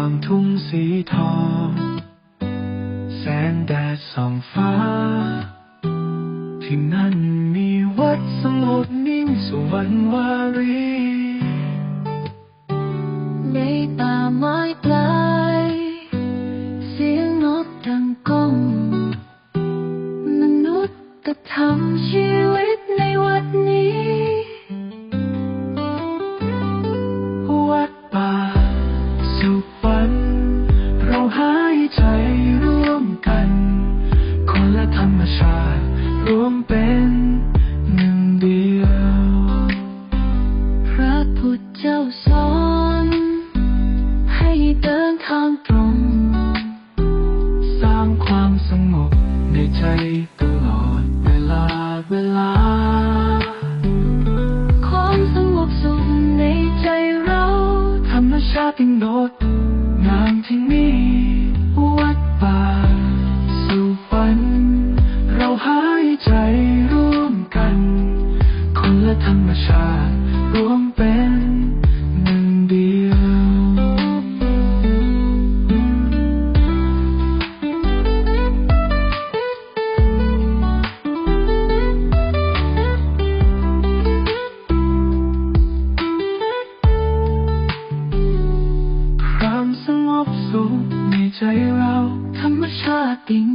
างทุ่งสีทอง แสงแดดส่องฟ้า ที่นั่นมีวัดสงบนิ่งสวรรค์วารีในป่าไม้ปลายเสียงนกดังก้องมนุษย์กับทำชีวิตในวัดนี้วัด ชาติรวมเป็นหนึ่งเดียว พระพุทธเจ้าสอน ให้เดินทางตรง สร้างความสงบในใจตลอดเวลาเวลา ความสงบสุขในใจเรา ธรรมชาติงดงามที่นี่ ชาติรวมเป็นหนึ่งเดียว ความสงบสุขในใจเราธรรมชาติดิ่ง